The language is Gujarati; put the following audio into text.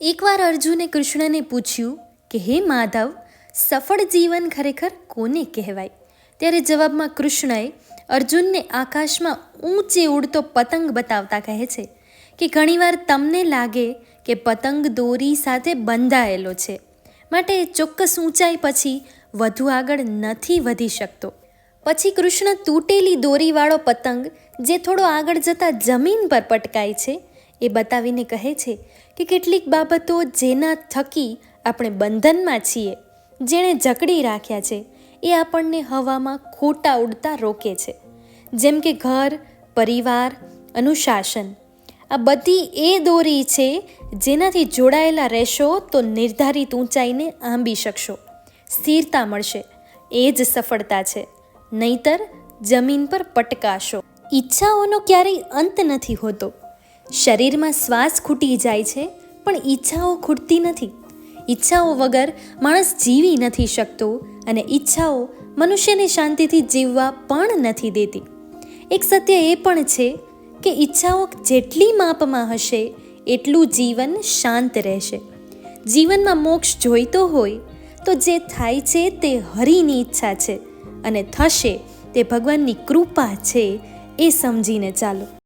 એકવાર અર્જુને કૃષ્ણને પૂછ્યું કે, હે માધવ, સફળ જીવન ખરેખર કોને કહેવાય? ત્યારે જવાબમાં કૃષ્ણએ અર્જુનને આકાશમાં ઊંચે ઉડતો પતંગ બતાવતા કહે છે કે, ઘણીવાર તમને લાગે કે પતંગ દોરી સાથે બંધાયેલો છે. માટે ચોક્કસ ઊંચાઈ પછી વધુ આગળ નથી વધી શકતો. પછી કૃષ્ણ તૂટેલી દોરીવાળો પતંગ, જે થોડો આગળ જતાં જમીન પર પટકાય છે એ બતાવીને કહે છે કે કેટલીક બાબતો જેના થકી આપણે બંધનમાં છીએ, જેણે જકડી રાખ્યા છે, એ આપણને હવામાં ખોટા ઉડતા રોકે છે. જેમ કે ઘર, પરિવાર, અનુશાસન. આ બધી એ દોરી છે જેનાથી જોડાયેલા રહેશો તો નિર્ધારિત ઊંચાઈને આંબી શકશો. સ્થિરતા મળશે, એ જ સફળતા છે. નહીતર જમીન પર પટકાશો. ઈચ્છાઓનો ક્યારેય અંત નથી હોતો. શરીરમાં શ્વાસ ખૂટી જાય છે, પણ ઈચ્છાઓ ખૂટતી નથી. ઈચ્છાઓ વગર માણસ જીવી નથી શકતો અને ઈચ્છાઓ મનુષ્યને શાંતિથી જીવવા પણ નથી દેતી. એક સત્ય એ પણ છે કે ઈચ્છાઓ જેટલી માપમાં હશે, એટલું જીવન શાંત રહેશે. જીવનમાં મોક્ષ જોઈતો હોય, તો જે થાય છે તે હરિની ઈચ્છા છે અને થશે તે ભગવાનની કૃપા છે એ સમજીને ચાલો.